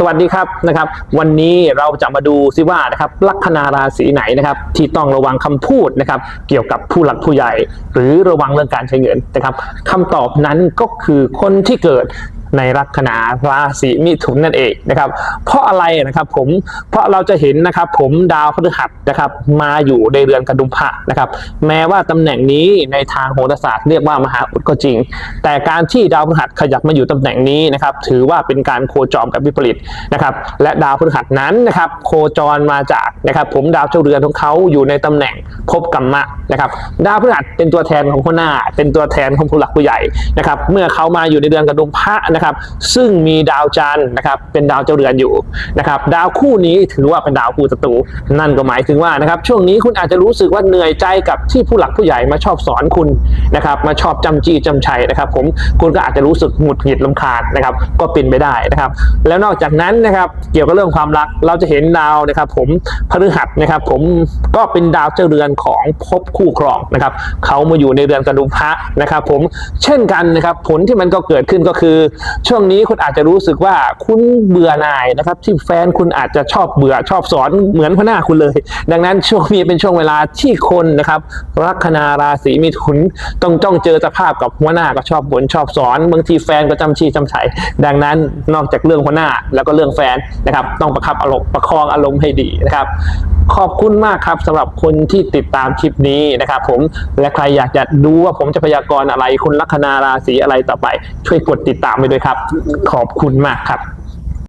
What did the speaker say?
สวัสดีครับนะครับ วันนี้เราจะมาดูซิว่านะครับลัคนาราศีไหนนะครับ ที่ต้องระวังคำพูดนะครับ เกี่ยวกับผู้หลักผู้ใหญ่ หรือระวังเรื่องการใช้เงินนะครับคำตอบนั้นก็คือคนที่เกิด ในลัคนาราศีมิถุนนั่นเองนะครับ เพราะอะไรนะครับผมเพราะเราจะเห็นนะครับผมดาวพฤหัสนะครับมาอยู่ในเรือนกระดุมพระนะครับ แม้ว่าตำแหน่งนี้ในทางโหราศาสตร์เรียกว่ามหาอุดก็จริง แต่การที่ดาวพฤหัสขยับมาอยู่ตำแหน่งนี้นะครับ ถือว่าเป็นการโคจรกับวิปริตนะครับ และดาวพฤหัสนั้นนะครับโคจรมาจากนะครับ ผมดาวเจ้าเรือนของเขาอยู่ในตำแหน่งภพกรรมะนะครับดาวพฤหัสเป็นตัวแทนของหัวหน้า เป็นตัวแทนของผู้หลักผู้ใหญ่นะครับ เมื่อเขามาอยู่ในเดือนกระดุมพระนะครับ ซึ่งมีดาวจันทร์นะครับเป็นดาวเจ้าเรือนอยู่นะครับดาวคู่นี้ถือว่าเป็นดาวคู่ศัตรูนั่นก็หมายถึงว่านะครับช่วงนี้คุณอาจจะรู้สึกว่าเหนื่อยใจกับที่ผู้หลักผู้ใหญ่มาชอบสอนคุณนะครับมาชอบจำจี้จำชัยนะครับ ผมคุณก็อาจจะรู้สึกหงุดหงิดลำคาญนะครับก็เป็นไปได้นะครับ แล้วนอกจากนั้นนะครับเกี่ยวกับเรื่องความรักเราจะเห็นดาวนะครับผมพฤหัสนะครับผมก็เป็นดาวเจ้าเรือนของภพคู่ครองนะครับเขามาอยู่ในเรือนกระดุมพระนะครับ ผมเช่นกันนะครับผลที่มันก็เกิดขึ้นก็คือช่วงนี้คุณอาจจะรู้สึกว่าคุณเบื่อหน่ายนะครับ ที่แฟนคุณอาจจะชอบเบื่อชอบสอนเหมือนพ่อหน้าคุณเลย ดังนั้นช่วงนี้เป็นช่วงเวลาที่คนนะครับ ลัคนาราศีมิถุนต้องจ้องเจอสภาพกับหัวหน้าก็ชอบบ่นชอบสอนบางทีแฟนก็จำชี้จำชัยดังนั้นนอกจากเรื่องหัวหน้าแล้วก็เรื่องแฟนนะครับ ต้องประคับอารมณ์ประคองอารมณ์ให้ดีนะครับ ขอบคุณมากครับสำหรับคนที่ติดตามคลิปนี้นะครับผมและใครอยากจะดูว่าผมจะพยากรณ์อะไรคุณลัคนาราศีอะไรต่อไป ช่วยกดติดตามไปด้วยครับ ขอบคุณมากครับ